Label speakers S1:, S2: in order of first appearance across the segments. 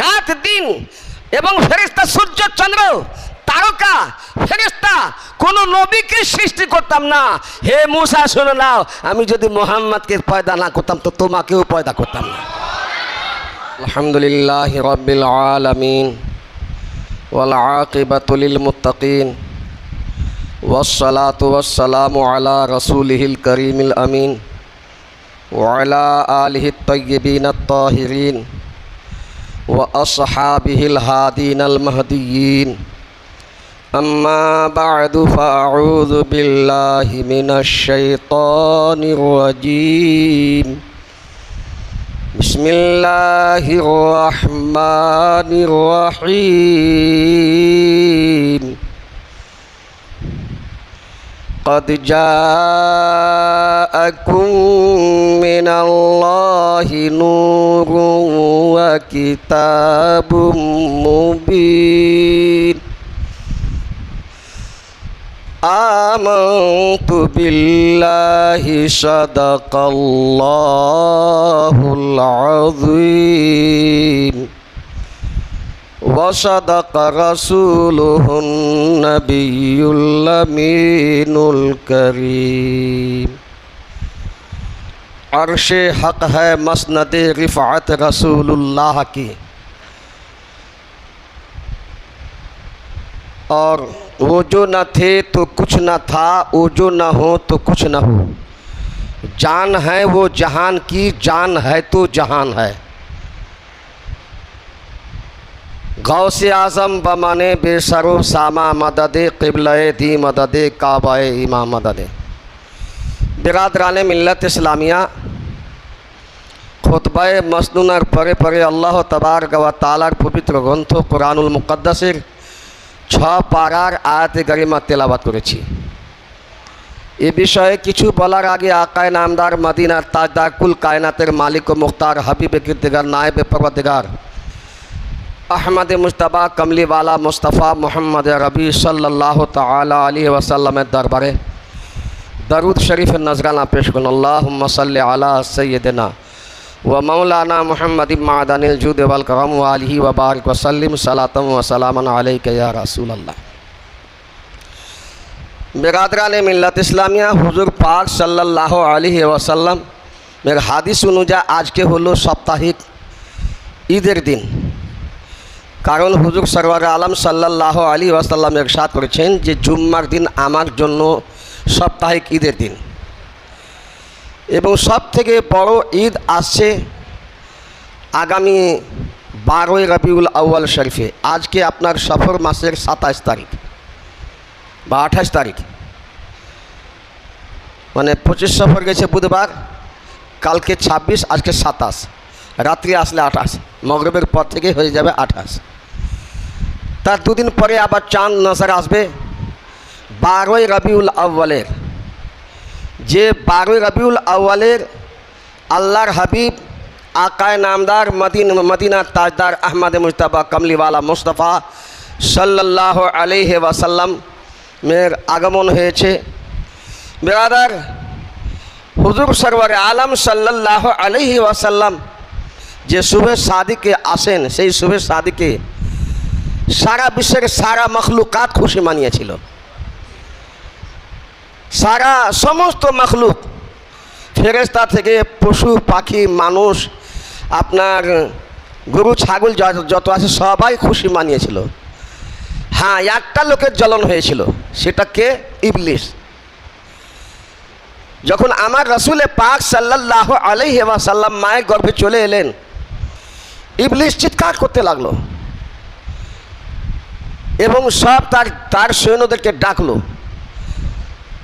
S1: রাত দিন এবং ফেরেস্তা সূর্য চন্দ্র তারকা ফেরেস্তা কোনো নবীকে সৃষ্টি করতাম না হে মুসা শুনে নাও আমি যদি মোহাম্মদকে পয়দা না করতাম তো তোমাকেও পয়দা করতাম না আলহামদুলিল্লাহ রবিল আলমিন والعاقبة للمتقين والصلاة والسلام على رسوله الكريم الأمين وعلى آله الطيبين الطاهرين وأصحابه الهادين المهديين. أما بعد فأعوذ بالله من الشيطان الرجيم. بسم الله الرحمن الرحيم. قد جاءكم من الله نور وكتاب مبين آمنت بالله صدق الله العظيم وصدق رسوله النبي اللمين الكريم۔ عرش حق ہے مسند رفعت رسول اللہ کی۔ اور وہ جو نہ تھے تو کچھ نہ تھا، وہ جو نہ ہو تو کچھ نہ ہو جان ہے وہ جہان کی، جان ہے تو جہان ہے۔ গৌসে আজম বা মানে বেসারুফ সামা মদদে, কিবলায় দি মদদে, কাবায় ইমা মদদে। বিরাদরান মিল্লত ইসলামিয়া, খোতবায় মসনুনার পরে পরে আল্লাহ তবার গওয়া তালার পবিত্র গ্রন্থ কোরআনুল মুকদ্দাসের ছ পাড়ার আয়াতে গরিমা তেলাবাত করেছি। এ বিষয়ে কিছু বলার আগে আকায় নামদার মদিনার তাজদার কুল কায়নাতের মালিক ও মুখতার হাবিবে কির্তিগার নায়েবে পর্বতিগার احمد مجتبہ کملی والا مصطفیٰ محمد ربی صلی اللہ تعالی علیہ وسلم دربر درود شریف نظرانہ پیش کن اللہم صلی علی سیدنا و مولانا محمد معدن الجود والکرم و علیہ و بارک وسلم صلاتم و سلام علیکہ یا رسول اللہ۔ برادران ملت اسلامیہ، حضور پاک صلی اللہ علیہ وسلم، میرے حادث سنو جا آج کے ہولو سپتاہک عیدر دن۔ কারণ হুজুর সরওয়ার আলম সাল্লাহ আলী ওয়াসাল্লাম এরশাদ করেছেন যে জুম্মার দিন আমার জন্য সাপ্তাহিক ঈদের দিন। এবং সব থেকে বড় ঈদ আসছে আগামী বারোই রবিউল আউয়াল শরীফে। আজকে আপনার সফর মাসের সাতাশ তারিখ বা আঠাশ তারিখ। মানে পঁচিশ সফর গেছে বুধবার, কালকে ছাব্বিশ, আজকে সাতাশ। রাত্রি আসলে আঠাশ, মগরবের পর থেকে হয়ে যাবে আঠাশ। তার দুদিন পরে আবার চাঁদ নজর আসবে বারোই রবিউল আউ্বালের যে বারোই রবিউল আউ্বালের আল্লাহর হাবিব, আকায় নামদার, মদিন মদিনা তাজদার আহমদ মুশতফা কমলিওয়ালা মুস্তফা সাল্লাহ আলহ ওয়াসাল্লাম মের আগমন হয়েছে। বেরাদার, হুজুর সরওয়ার আলম সাল্লাহ আলহি ওয়াসাল্লাম যে শুভে সাদিকে আসেন, সেই শুভে সাদিকে সারা বিশ্বের সারা মখলুকাত খুশি মানিয়েছিল। সারা সমস্ত মখলুক ফেরেস্তা থেকে পশু, পাখি, মানুষ, আপনার গরু, ছাগল যত আছে সবাই খুশি মানিয়েছিল। হ্যাঁ একটা লোকের জ্বলন হয়েছিল, সেটা কে? ইবলিশ যখন আমার রসুলে পাক সাল্লাহ আলহি সাল্লাম মায়ের গর্ভে চলে এলেন ইবলিশ চিৎকার করতে লাগল। এবং সব তার তার সৈন্যদেরকে ডাকলো।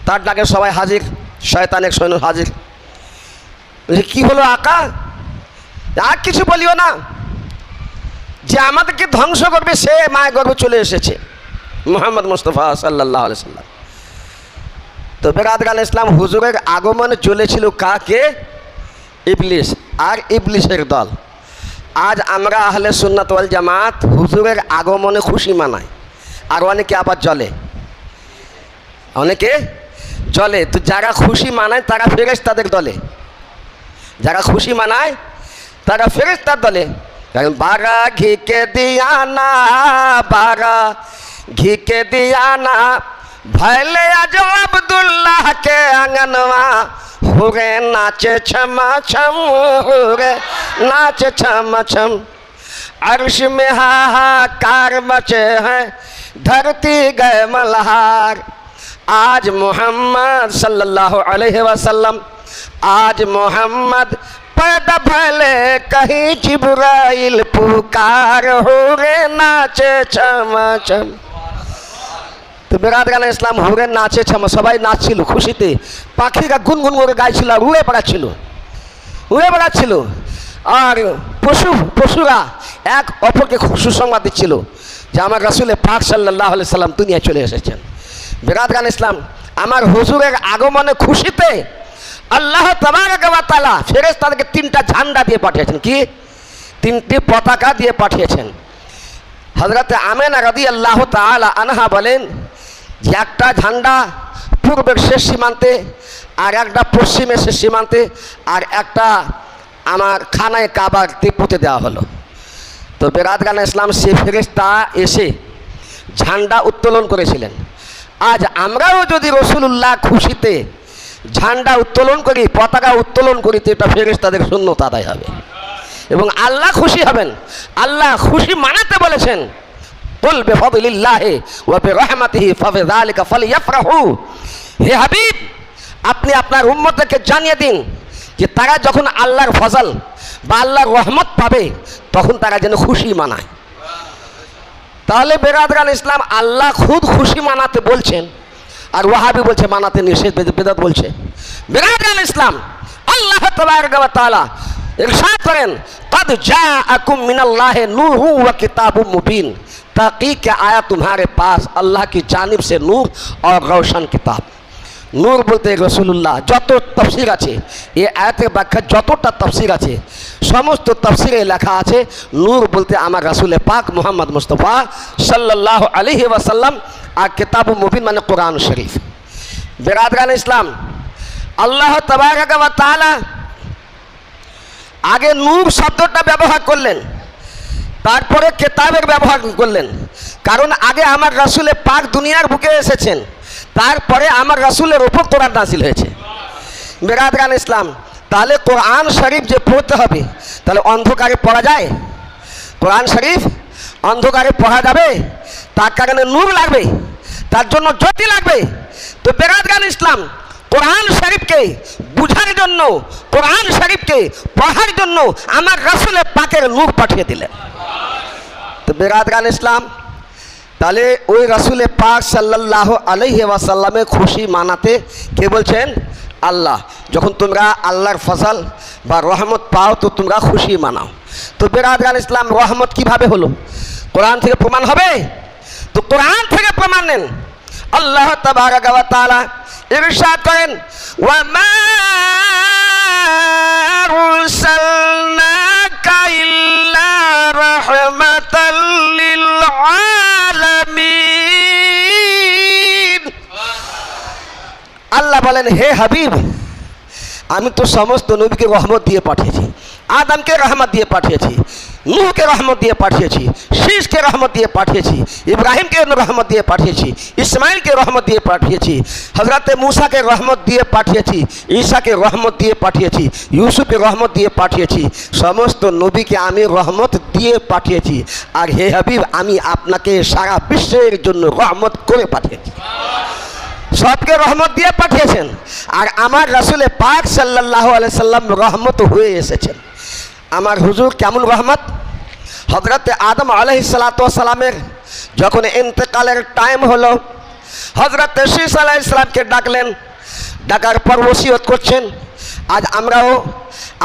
S1: তার ডাকে সবাই হাজির, শয়তানের সৈন্য হাজির। কী হলো আকা আর কিছু বলিও না। যে আমাদেরকে ধ্বংস করবে, সে মায়ের গর্বে চলে এসেছে। মোহাম্মদ মুস্তফা সাল্লাহ সাল্লাম। তো বেরাদগান ইসলাম হুজুরের আগমনে চলেছিল কাকে? ইবলিশ আর ইবলিশের দল। আজ আমরা আহলে সুন্নাত ওয়াল জামাত হুজুরের আগমনে খুশি মানায়। আর অনেকে আবার জলে অনেকে জলে তো যারা খুশি মানায়, তারা ফেরেস তাদের দলে। যারা খুশি মানায়, তারা ফেরেস তার দলে। কারণ বারা ঘিকে দিয়া না, বারা ঘিকে দিয়া না। ভয়লে আজ আবদুল্লাহকে আঙানোয়া। ہو ہوگے ناچے چھما چھم ہوگے ناچے چھما چھم عرش میں ہاہاکار مچے ہیں دھرتی گئے ملہار آج محمد صلی اللہ علیہ وسلم آج محمد پیدا بھلے کہیں جبرائیل پکار ہو گے ناچے چھما چھم তো বেরাত গান ইসলাম হুরের নাচে ছামা সবাই নাচছিল খুশিতে। পাখিরা গুনগুন করে গাইছিল আর উড়ে বেড়াচ্ছিল। উড়ে বেড়াচ্ছিল। আর পশু, পশুরা এক অপরকে সুসংবাদ দিচ্ছিল যে আমার রাসুলে পাক সাল্লাহ সাল্লাম দুনিয়ায় চলে এসেছেন। বেরাত গান ইসলাম, আমার হুজুরের আগমনে খুশিতে আল্লাহ তালা ফেরেস তাদেরকে তিনটা ঝান্ডা দিয়ে পাঠিয়েছেন। কি? তিনটি পতাকা দিয়ে পাঠিয়েছেন। হজরতে আমেনা রাদি আল্লাহ তালা আনহা বলেন যে একটা ঝান্ডা পূর্বের শেষ সীমান্তে, আর একটা পশ্চিমের শেষ সীমান্তে, আর একটা আমার খানায় কাবার পুঁতে দেওয়া হলো। তো বেরাদগান ইসলাম সে ফেরেস্তা এসে ঝান্ডা উত্তোলন করেছিলেন। আজ আমরাও যদি রসুল্লাহ খুশিতে ঝান্ডা উত্তোলন করি, পতাকা উত্তোলন করি, তো এটা ফেরেস্তাদের শূন্যত আদায় হবে। এবং আল্লাহ খুশি হবেন। আল্লাহ খুশি মানাতে বলেছেন। কুল বেফদিল্লাহি ওয়া বিরহমাতিহি ফাবিযালিকা ফালিয়াফরাহু। হে হাবিব, আপনি আপনার উম্মতকে জানিয়ে দিন যে তারা যখন আল্লাহর ফজল বা আল্লাহর রহমত পাবে, তখন তারা যেন খুশি মানায়। তাহলে বেরাদরান ইসলাম আল্লাহ খুদ খুশি মানাতে বলছেন আর ওয়াহাবি বলছে মানাতে নিষেধ বেদাত বলছে। বেরাদরান ইসলাম আল্লাহ তাআলা ইরশাদ করেন, কদ জাআকুম মিনাল্লাহি নূরু ওয়া কিতাবুম মুবিন। তাকিক आया तुम्हारे पास अल्लाह की जानिब से नूर और रोशन किताब নূর বলতে রসুল্লাহ যত তফসির আছে এই আয়াতের ব্যাখ্যা যতটা তফসির আছে সমস্ত তফসিরে লেখা আছে নূর বলতে আমার রাসুলে পাক মোহাম্মদ মুস্তফা সাল্লাহ আলহি ওয়াসাল্লাম আর কিতাব মুবিন মানে কোরআন শরীফ বেরাদরান ইসলাম আল্লাহ তালা আগে নূর শব্দটা ব্যবহার করলেন তারপরে কেতাবের ব্যবহার করলেন। কারণ আগে আমার রাসুলে পাক দুনিয়ার বুকে এসেছেন। তারপরে আমার রাসুলের ওপর কোরআন নাসিল হয়েছে। বেরাদগান ইসলাম, তাহলে কোরআন শরীফ যে পড়তে হবে, তাহলে অন্ধকারে পড়া যায়? কোরআন শরীফ অন্ধকারে পড়া যাবে, তার কারণে নূর লাগবে, তার জন্য জ্যোতি লাগবে। তো বেরাদগান ইসলাম, কোরআন শরীফকে বুঝার জন্য, কোরআন শরীফকে পড়ার জন্য আমার রাসুলে পাকের নূর পাঠিয়ে দিলেন। তো বেরাদগান ইসলাম। তাহলে ওই রাসুলে পাক সাল্লাহ আলহি খুশি মানাতে কে বলছেন? আল্লাহ। যখন তোমরা আল্লাহর ফসল বা রহমত পাও, তো তোমরা খুশি মানাও। তো বেরাদগান ইসলাম, রহমত কীভাবে হলো? কোরআন থেকে প্রমাণ হবে? তো কোরআন থেকে প্রমাণ নেন। আল্লাহ ইরশাদ করেন ওয়া ইল্লা আল্লাহ বলেন, হে হাবিব, আমি তো সমস্ত নবীকে রহমত দিয়ে পাঠিয়েছি, আদমকে রহমত দিয়ে পাঠিয়েছি। নূহকে রহমত দিয়ে পাঠিয়েছি শীষকে রহমত দিয়ে পাঠিয়েছি, ইব্রাহিমকে রহমত দিয়ে পাঠিয়েছি ইসমাইলকে রহমত দিয়ে পাঠিয়েছি হজরত মুসাকে রহমত দিয়ে পাঠিয়েছি, ঈশাকে রহমত দিয়ে পাঠিয়েছি, ইউসুফকে রহমত দিয়ে পাঠিয়েছি, সমস্ত নবীকে আমি রহমত দিয়ে পাঠিয়েছি। আর হে হাবিব, আমি আপনাকে সারা বিশ্বের জন্য রহমত করে পাঠিয়েছি। সবকে রহমত দিয়ে পাঠিয়েছেন। আর আমার রাসুলে পাক সাল্লাহ সাল্লাম রহমত হয়ে এসেছেন। আমার হুজুর কেমন রহমত? হজরতে আদম আলহিসালামের যখন ইন্তেকালের টাইম হলো হজরত শীষ আলাহ ইসলামকে ডাকলেন। ডাকার পর ওসিয়ত করছেন, আজ আমরাও,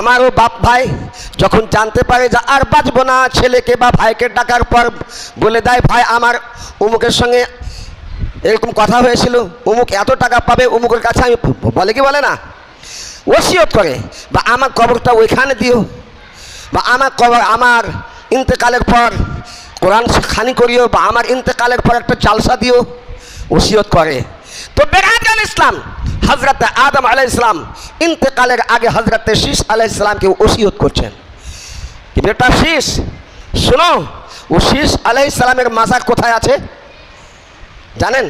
S1: আমারও বাপ ভাই যখন জানতে পারে যে আর বাঁচবো না, ছেলেকে বা ভাইকে ডাকার পর বলে দেয়, ভাই, আমার উমুকের সঙ্গে এরকম কথা হয়েছিল অমুক এত টাকা পাবে অমুকের কাছে আমি বলে কি বলে না? ওসিয়ত করে, বা আমার কবরটা ওইখানে দিও। বা আমার কবর, আমার ইন্তেকালের পর কোরআন খানি করিও বা আমার ইন্তেকালের পর একটা জালসা দিও, ওসিয়ত করে। তো বেরাজান ইসলাম হজরত আদম আলাই ইসলাম ইন্তেকালের আগে হজরত শীষ আলাই ইসলামকে ওসিয়ত করছেন। বেটা শীষ? শোনো, ও শীষ আলাই ইসলামের মাজার কোথায় আছে? জানেন?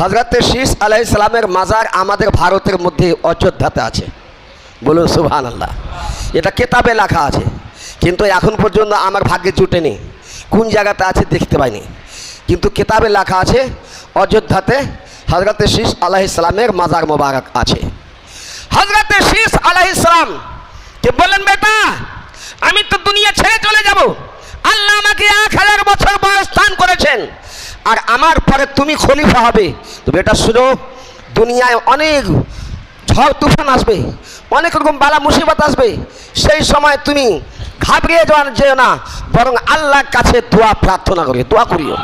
S1: হজরত শীষ আলাই ইসলামের মাজার আমাদের ভারতের মধ্যে অযোধ্যাতে আছে। বলুন সুবহান আল্লাহ এটা কেতাবে লেখা আছে, কিন্তু এখন পর্যন্ত আমার ভাগ্যে জুটেনি। কোন জায়গাতে আছে দেখতে পাইনি। কিন্তু কেতাবে লেখা আছে, অযোধ্যাতে হজরত শীষ আলাহ ইসলামের মাজার মোবারক আছে। হজরত শীষ আলাহ ইসলাম কে বললেন, বেটা, আমি তো দুনিয়া ছেড়ে চলে যাব। আল্লাহ আমাকে এক হাজার বছর বয়স স্থান করেছেন। আর আমার পরে তুমি খলিফা হবে। তো বেটা, শুনো, দুনিয়ায় অনেক ঝড় তুফান আসবে, অনেক রকম বালা মুসিবত আসবে। সেই সময় তুমি ঘাবড়িয়ে যাওয়ার যেও না, বরং আল্লাহর কাছে দোয়া প্রার্থনা করি দোয়া করিও।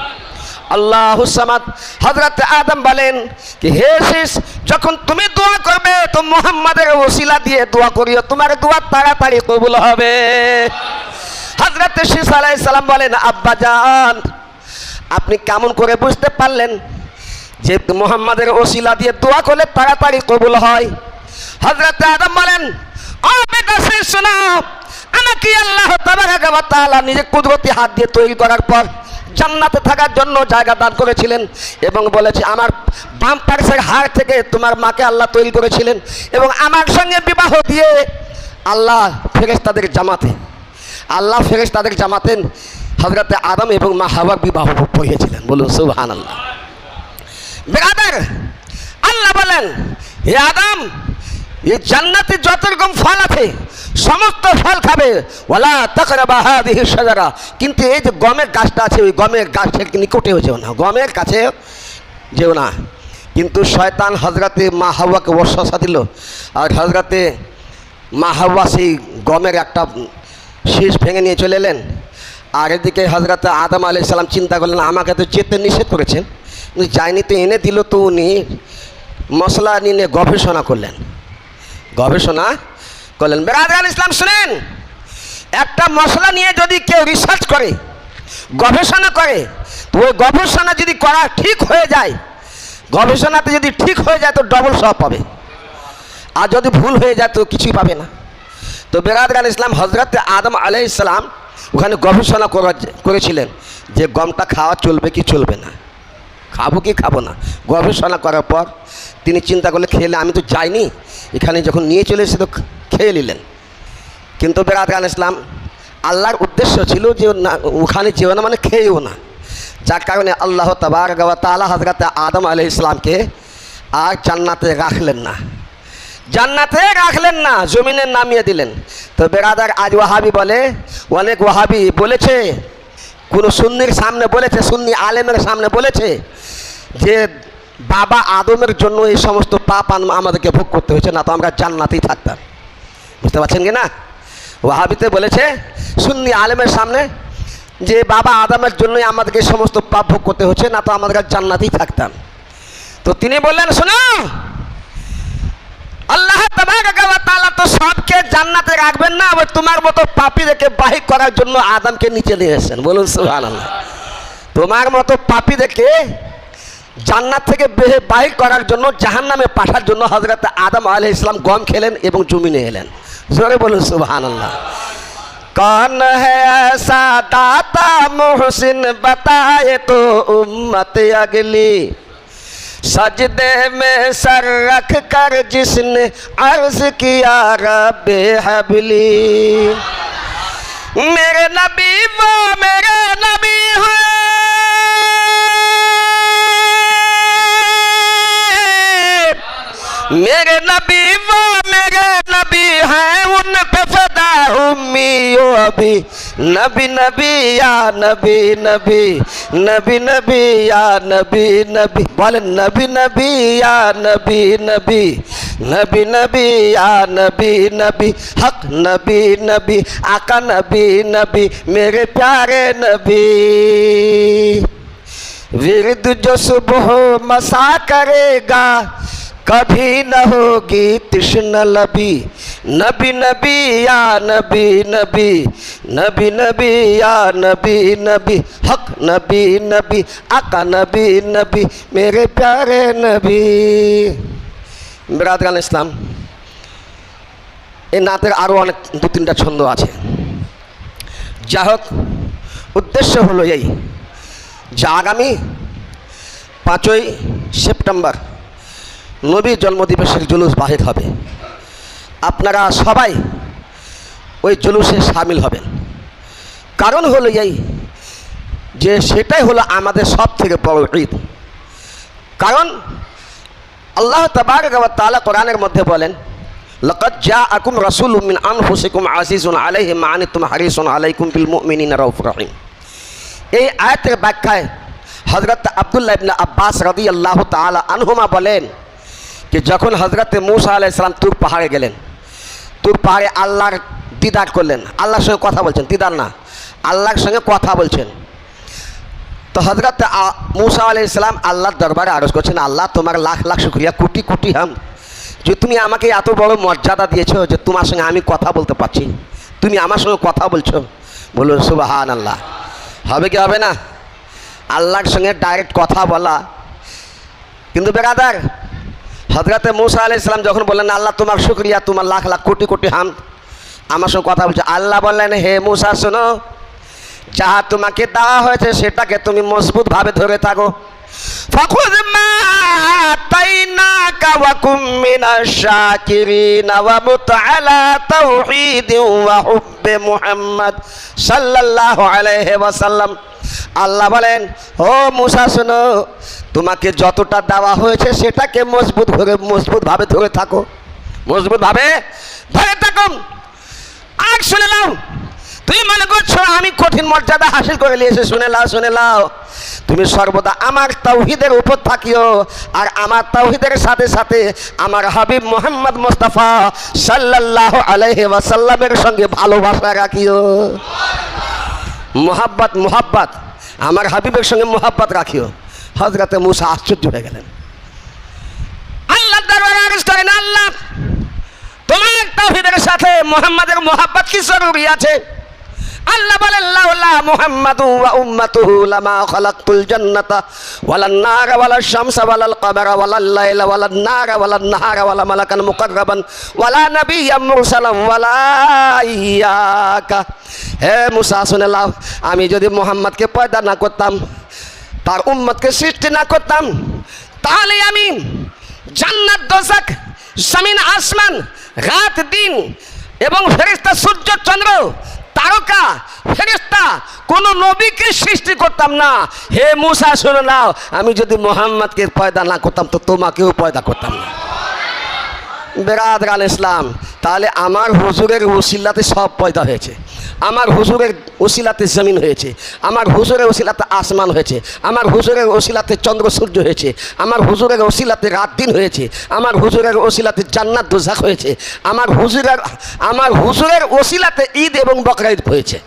S1: আল্লাহ হুসামাদ হজরত আদম বলেন কি, হে শেষ যখন তুমি দোয়া করবে, তো মোহাম্মদের ওসিলা দিয়ে দোয়া করিও, তোমার দোয়া তাড়াতাড়ি কবুল হবে। হজরত শীষ আলাই সালাম বলেন, আব্বা জান, আপনি কেমন করে বুঝতে পারলেন যে মোহাম্মদের ওসিলা দিয়ে দোয়া করলে তাড়াতাড়ি কবুল হয়। হজরত আদম বলেন শোনো, আমাকে আল্লাহ ওয়া নিজে কুদরতি হাত দিয়ে তৈরি করার পর জান্নাতে থাকার জন্য জায়গা দান করেছিলেন এবং বলেছে, আমার বাম পার্শ্বের হাড় থেকে তোমার মাকে আল্লাহ তৈরি করেছিলেন এবং আমার সঙ্গে বিবাহ দিয়ে আল্লাহ ফেরেশতাদের জামাতে, আল্লাহ ফেরেশতাদের জামাতেন হজরতে আদম এবং মা হাওয়ার বিবাহ পড়িয়েছিলেন বলুন সুবহান আল্লাহ বেরাদার আল্লাহ বলেন, হে আদম, এই জান্নাতে যত রকম ফল আছে, সমস্ত ফল খাবে। ওলা তকরাবা হাদিহি সাজারা কিন্তু এই যে গমের গাছটা আছে, ওই গমের গাছের নিকটেও যেও না, গমের কাছে যেও না। কিন্তু শয়তান হজরতে মা হাওয়াকে ওয়াসা দিল, আর হজরতে মা হাওয়া সেই গমের একটা শীষ ভেঙে নিয়ে চলে এলেন। আর এদিকে হজরত আদম আলি সাল্লাম চিন্তা করলেন, আমাকে তো যেতে নিষেধ করেছেন কিন্তু যায়নি তো এনে দিল তো উনি, মশলা নিয়ে গবেষণা করলেন। গবেষণা করলেন বেরাদান ইসলাম, শুনেন, একটা মশলা নিয়ে যদি কেউ রিসার্চ করে, গবেষণা করে, তো ওই গবেষণা যদি করা ঠিক হয়ে যায়, গবেষণাতে যদি ঠিক হয়ে যায়, তো ডবল সব পাবে। আর যদি ভুল হয়ে যায়, তো কিছুই পাবে না। তো বেরাদান ইসলাম হজরত আদম আলাই ইসলাম ওখানে গবেষণা করা- করেছিলেন যে গমটা খাওয়া চলবে কি চলবে না। খাব কি খাব না। গবেষণা করার পর তিনি চিন্তা করলে খেলে আমি তো যাইনি। এখানে যখন নিয়ে চলে এসে তো খেয়ে নিলেন। কিন্তু বেরাত খান ইসলাম, আল্লাহর উদ্দেশ্য ছিল যে না, ওখানে যেও না মানে খেয়েও না। যার কারণে আল্লাহ তাবার গাওয়া তালা হজরত আদম আলি ইসলামকে আর জান্নাতে রাখলেন না। জান্নাতে রাখলেন না, জমিনে নামিয়ে দিলেন। তো বেরাদার আজ ওয়াহাবি বলে, অনেক ওয়াহাবি বলেছে কোনো সুন্নির সামনে বলেছে, সুন্নি আলেমের সামনে বলেছে যে বাবা আদমের জন্য এই সমস্ত পাপ আম- আমাদেরকে ভোগ করতে হয়েছে, না তো আমরা জান্নাতেই থাকতাম। বুঝতে পারছেন কি না? ওয়াহাবিতে বলেছে, সুন্নি আলেমের সামনে যে বাবা আদমের জন্যই আমাদেরকে সমস্ত পাপ ভোগ করতে হচ্ছে না তো আমাদের জান্নাতেই থাকতাম। তো তিনি বললেন, শোনো আল্লাহ তাবারাকা ওয়া তাআলা তো সবকে জান্নাতে রাখবেন না আবার তোমার মতো পাপীদেরকে বাহির করার জন্য আদমকে নিচে নিয়ে এসেছেন বলুন সুবহানাল্লাহ তোমার মতো পাপীদেরকে জান্নাত থেকে বেহে বাহির করার জন্য জাহান্নামে পাঠার জন্য হজরত আদম আলাইহিস ইসলাম গম খেলেন এবং জমিনে এলেন জোরে বলুন সুবহানাল্লাহ कौन है ऐसा दाता मोहसिन बताए तो उम्मत अगली سجدے میں سر رکھ کر جس نے عرض کیا، رب حبلی میرے نبی وہ میرے نبی ہے میرے نبی وہ میرے نبی ہے ان پہ فدا، امی ابھی۔ نبی نبی یا نبی نبی نبی نبی یا نبی نبی، بولے نبی نبی یا نبی نبی نبی نبی یا نبی نبی، حق نبی نبی، آقا نبی نبی، میرے پیارے نبی، ورد جو صبح مسا کرے گا، کبھی نہ ہوگی تشن لبی۔ নবি নবি নবি নবি নবি নবি নবি নবি, হক নবি নবি, আকা নবি নবি, মেরে প্যারে নবি। বেরাদগান ইসলাম। এই নাতের আরও অনেক দু তিনটা ছন্দ আছে। যা হোক, উদ্দেশ্য হলো এই যা আগামী পাঁচই সেপ্টেম্বর নবী জন্মদিবসের জুলুস বাহির হবে। আপনারা সবাই ওই জুলুসে সামিল হবেন। কারণ হলো এই যে সেটাই হলো আমাদের সব থেকে বড় ঈদ। কারণ আল্লাহ তবারক তালা কোরআনের মধ্যে বলেন লকত যা আকুম রসুল মিন আনফুসিকুম আজিজুন আলাইহি মা আনিতুম হারিসুন আলাইকুম বিল মুমিনিনা রাউফুর রহিম। এই আয়াতের ব্যাখ্যায় হজরত আবদুল্লাহ ইবনে আব্বাস রদি আল্লাহ তালা আনহুমা বলেন যে, যখন হজরত মুসা আলাহ তুর পাহাড়ে গেলেন তুর পাহাড়ে আল্লাহর দিদার করলেন। আল্লাহর সঙ্গে কথা বলছেন, দিদার না। আল্লাহর সঙ্গে কথা বলছেন। তো হজরত মুসা আলাই ইসলাম আল্লাহর দরবারে আরজ করছেন, আল্লাহ, তোমার লাখ লাখ শুক্রিয়া, কোটি কোটি হাম যে তুমি আমাকে এত বড় মর্যাদা দিয়েছ যে তোমার সঙ্গে আমি কথা বলতে পারছি। তুমি আমার সঙ্গে কথা বলছো। বলুন সুবাহান আল্লাহ হবে কি হবে না? আল্লাহর সঙ্গে ডাইরেক্ট কথা বলা। কিন্তু বেরাদার হজরতে মুসা আলাই ইসলাম যখন বললেন আল্লাহ তোমার শুক্রিয়া তোমার লাখ লাখ কোটি কোটি হাম আমার সঙ্গে কথা বলছে আল্লাহ বললেন হে মুসা শোনো যাহা তোমাকে দেওয়া হয়েছে সেটাকে তুমি মজবুতভাবে ধরে থাকো فخذ ما آتيناك وكن من الشاكرين ومت على توحيد وحب محمد صلى الله عليه وسلم আল্লাহ বলেন, ও মুসা, শোনো, তোমাকে যতটা দেওয়া হয়েছে সেটাকে মজবুত ধরে, মজবুতভাবে ধরে থাকো। মজবুতভাবে ধরে থাকো। আর শুনে নাও, তুমি মনে করছ আমি কঠিন মর্যাদা হাসিল করে নিয়েছি? শুনে লাও শুনে লাও তুমি সর্বদা আমার তৌহিদের উপর থাকিও। আর আমার তৌহিদের সাথে সাথে আমার হাবিব মোহাম্মদ মোস্তফা সাল্লাল্লাহু আলাইহি ওয়াসাল্লামের সঙ্গে ভালোবাসা রাখিও। মোহাব্বত মোহাব্বত। আমার হাবিবের সঙ্গে মোহাব্বত রাখিও। হজরতে মুসা আশ্চর্য হয়ে গেলেন। আল্লাহ দরবারে আল্লাহ, তোমার সাথে মোহাম্মদের মোহাব্বত কি জরুরি আছে? আল্লাহ বলেন, লাউলা মুহাম্মাদু ওয়া উম্মাতুহু লামা খালাকতুল জান্নাতা ওয়ালান নারা ওয়ালাশ শামসা ওয়ালাল কামারা ওয়ালাল লাইলা ওয়ালান নারা ওয়ালান নাহারা ওয়ালা মালাকান মুকাররাবান ওয়ালা নাবিয়্যাম মুরসালাম ওয়ালা ইয়াকা হে মুসা, শুনে লাও, আমি যদি মোহাম্মদকে পয়দা না করতাম, তার উম্মতকে সৃষ্টি না করতাম, তাহলে আমি জান্নাত দোজাক জমিন আসমান, রাত দিন এবং ফেরিস্তা সূর্য, চন্দ্র তারকা ফেরিস্তা কোন নবীকে সৃষ্টি করতাম না। হে মুসা, শুনে নাও, আমি যদি মোহাম্মদকে পয়দা না করতাম, তো তোমাকেও পয়দা করতাম না। বেরাদ ইসলাম তাহলে আমার হুজুরের ওসিল্লাতে সব পয়দা হয়েছে। আমার হুজুরের ওসিলাতে জমিন হয়েছে, আমার হুজুরের ওসিলাতে আসমান হয়েছে, আমার হুজুরের ওসিলাতে চন্দ্র সূর্য হয়েছে, আমার হুজুরের ওসিলাতে রাত দিন হয়েছে, আমার হুজুরের ওসিলাতে জান্নাত দোজাক হয়েছে, আমার হুজুরের আমার হুজুরের ওসিলাতে ঈদ এবং বকরা ঈদ হয়েছে।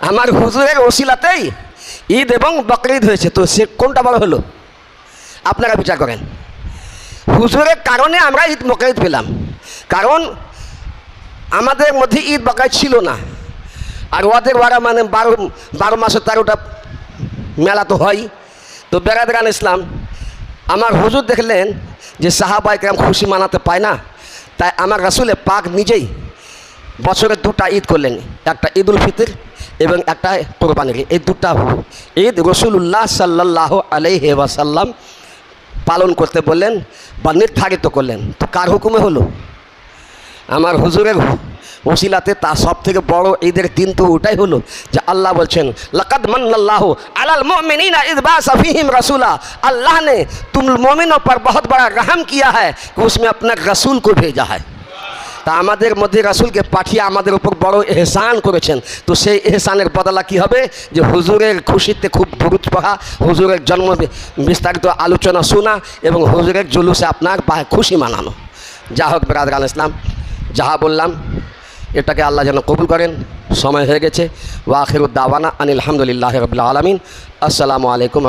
S1: আমার হুজুরের ওসিলাতেই ঈদ এবং বকরা ঈদ হয়েছে। তো সে কোনটা বড় হলো? আপনারা বিচার করেন। হুজুরের কারণে আমরা ঈদ বকরাঈদ পেলাম। কারণ আমাদের মধ্যে ঈদ বকরা ছিল না। আর ওদের ওরা মানে বারো বারো মাসে তেরোটা মেলা তো হয়। তো বেড়াদান ইসলাম। আমার হুজুর দেখলেন যে সাহাবাইকরাম খুশি মানাতে পায় না। তাই আমার রাসুলে পাক নিজেই বছরে দুটা ঈদ করলেন। একটা ঈদ উল ফিতর এবং একটা কোরবানির। এই দুটা ঈদ রসুল্লাহ সাল্লাহ আলাইহি ওয়াসাল্লাম পালন করতে বললেন বা নির্ধারিত করলেন। তো কার হুকুমে হলো? আমার হুজুরের ওসিলাতে তা সব থেকে বড় ঈদের দিন তো ওটাই হলো যে আল্লাহ বলছেন लक़द मन्नल्लाहु अलल मोमिनीना इज़ बासा फीहिम रसूला अल्लाह ने तुम मोमिनों पर बहुत बड़ा रहम किया है कि उसमें अपना रसूल को भेजा है তা আমাদের মধ্যে রাসুলকে পাঠিয়ে আমাদের উপর বড় এহসান করেছেন তো সেই এহসানের বদলা কি হবে যে হুজুরের খুশিতে খুব দুরুদ পড়া হুজুরের জন্ম বি- বিস্তারিত আলোচনা শোনা এবং হুজুরের জুলুসে আপনার পা- খুশি মানানো যা হোক বেরাদ আল ইসলাম যাহা বললাম, এটাকে আল্লাহ যেন কবুল করেন। সময় হয়ে গেছে। ওয়াখিরুদ্দাওয়ানা আনিল আলহামদুলিল্লাহ রবিল্লা আলমিন। আসসালামু আলাইকুম